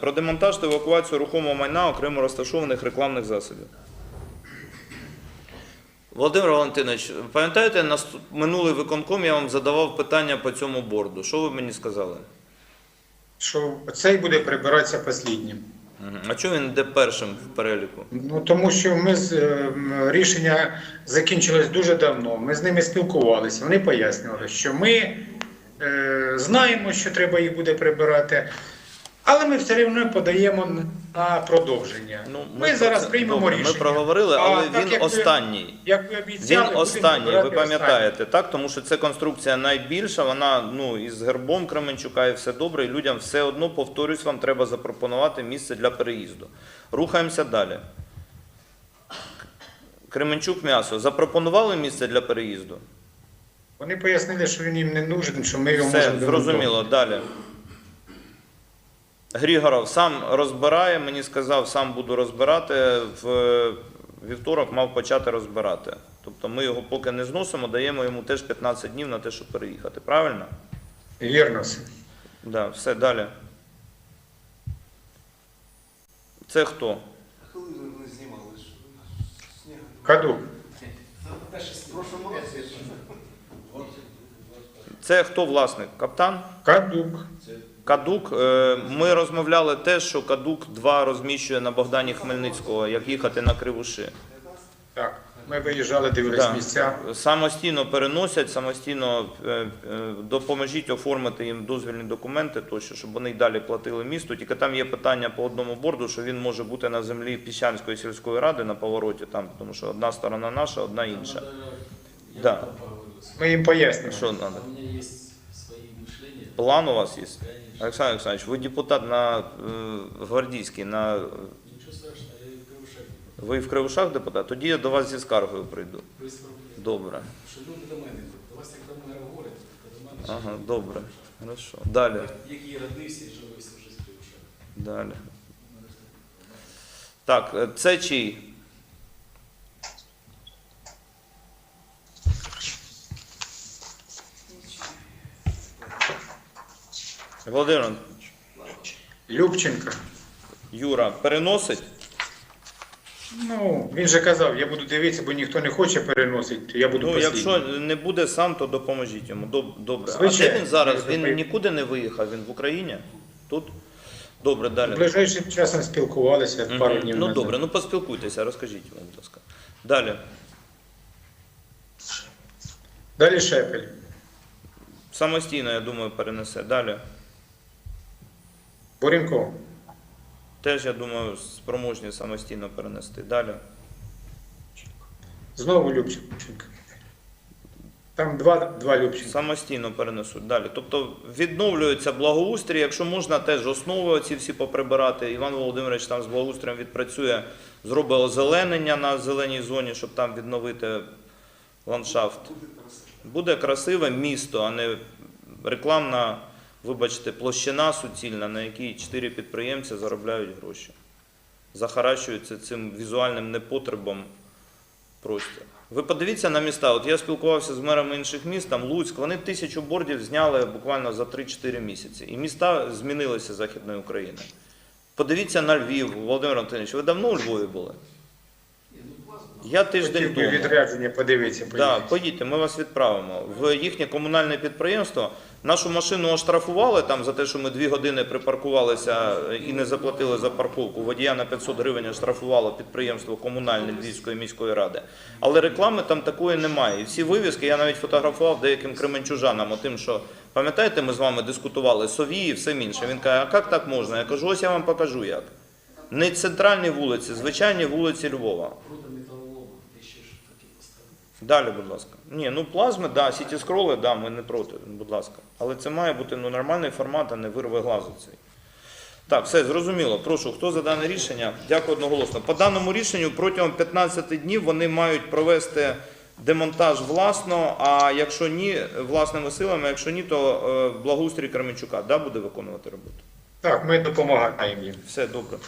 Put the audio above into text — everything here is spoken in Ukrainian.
Про демонтаж та евакуацію рухомого майна окремо розташованих рекламних засобів. Володимир Валентинович, пам'ятаєте, на минулий виконком я вам задавав питання по цьому борду. Що ви мені сказали? Що цей буде прибиратися останнім. А чому він йде першим в переліку? Ну тому що ми з е, рішення закінчилось дуже давно. Ми з ними спілкувалися. Вони пояснювали, що ми е, знаємо, що треба їх буде прибирати, але ми все одно подаємо на продовження. Ну, ми, про зараз це- приймемо добре, рішення. Ми проговорили, А але так, він ви- останній. Як ви Він обіцяли, будемо останній, ви пам'ятаєте, так? Тому що це конструкція найбільша, вона ну, із гербом Кременчука і все добре, і людям все одно, повторюсь, вам треба запропонувати місце для переїзду. Рухаємося далі. Кременчук м'ясо. Запропонували місце для переїзду? Вони пояснили, що він їм не нужен, що ми його Все, можемо зрозуміло, далі. Грігоров сам розбирає, мені сказав, сам буду розбирати. В вівторок мав почати розбирати. Тобто ми його поки не зносимо, даємо йому теж 15 днів на те, щоб переїхати. Правильно? Вірно. все. Да, все далі. Це хто? Коли ви не знімали ж? Снігу. Кадук. Це хто власник? Каптан? Кадук. Кадук. Е, Ми розмовляли те, що Кадук 2 розміщує на Богдані Хмельницького, як їхати на Кривуши. Так. Ми виїжджали, дивились місця. Самостійно переносять, самостійно е, е, допоможіть оформити їм дозвільні документи, тощо, щоб вони й далі платили місту. Тільки там є питання по одному борду, що він може бути на землі Піщанської сільської ради на повороті, там, тому що одна сторона наша, одна інша. Да. Ми їм пояснимо. Що треба? План у вас є? Олександр Олександрович, ви депутат на е, гвардійський, на ви в Кривушах депутат? Тоді я до вас зі скаргою прийду. Добре. Що люди до мене. До вас як до мене говорять, то до мене Ага, добре. Хорошо. Далі. Які родився і живився вже з Кривушах. Далі. Так, е, це чий? Володимир Антонович, Любченка. Юра переносить? Ну, він же казав, я буду дивитися, бо ніхто не хоче переносити, я буду Ну, послідній. якщо не буде сам, то допоможіть йому. Доб- Добре. А Звичайно. де він зараз? Він нікуди не виїхав, він в Україні? Тут? Добре, далі. Ближайшим часом спілкувалися пару днів Ну назад. добре, ну поспілкуйтеся, розкажіть йому, будь ласка. Далі. Далі Шепель. Самостійно, я думаю, перенесе. Далі. Буренков. Теж, я думаю, спроможні самостійно перенести. Далі. Знову Любченка. Там два, два Любченка. Самостійно перенесуть. Далі. Тобто відновлюється благоустрій, якщо можна, теж основи ці всі поприбирати. Іван Володимирович там з благоустроєм відпрацює, зробить озеленення на зеленій зоні, щоб там відновити ландшафт. Буде красиве місто, а не рекламна, вибачте, площина суцільна, на якій чотири підприємці заробляють гроші. Захаращуються цим візуальним непотребом простір. Ви подивіться на міста. От я спілкувався з мерами інших міст, там Луцьк, вони тисячу бордів зняли буквально за 3-4 місяці. І міста змінилися Західної України. Подивіться на Львів, Володимир Антонович, ви давно у Львові були? Я тиждень тому. відрядження. Так, поїхати. поїдьте, ми вас відправимо. В їхнє комунальне підприємство нашу машину оштрафували там за те, що ми дві години припаркувалися і не заплатили за парковку. Водія на 500 гривень оштрафувало підприємство комунальне Львівської міської ради. Але реклами там такої немає. І всі вивіски я навіть фотографував деяким кременчужанам, тим, що пам'ятаєте, ми з вами дискутували сові і все інше. Він каже, а як так можна? Я кажу, ось я вам покажу як. Не центральні вулиці, звичайні вулиці Львова. Далі, будь ласка. Ні, ну плазми, да, сіті скроли, да, ми не проти, будь ласка. Але це має бути ну, нормальний формат, а не вирве глазу цей. Так, все зрозуміло. Прошу, хто за дане рішення? Дякую одноголосно. По даному рішенню протягом 15 днів вони мають провести демонтаж власно, а якщо ні, власними силами, якщо ні, то е, благоустрій Кременчука да, буде виконувати роботу. Так, ми допомагаємо їм. Все добре.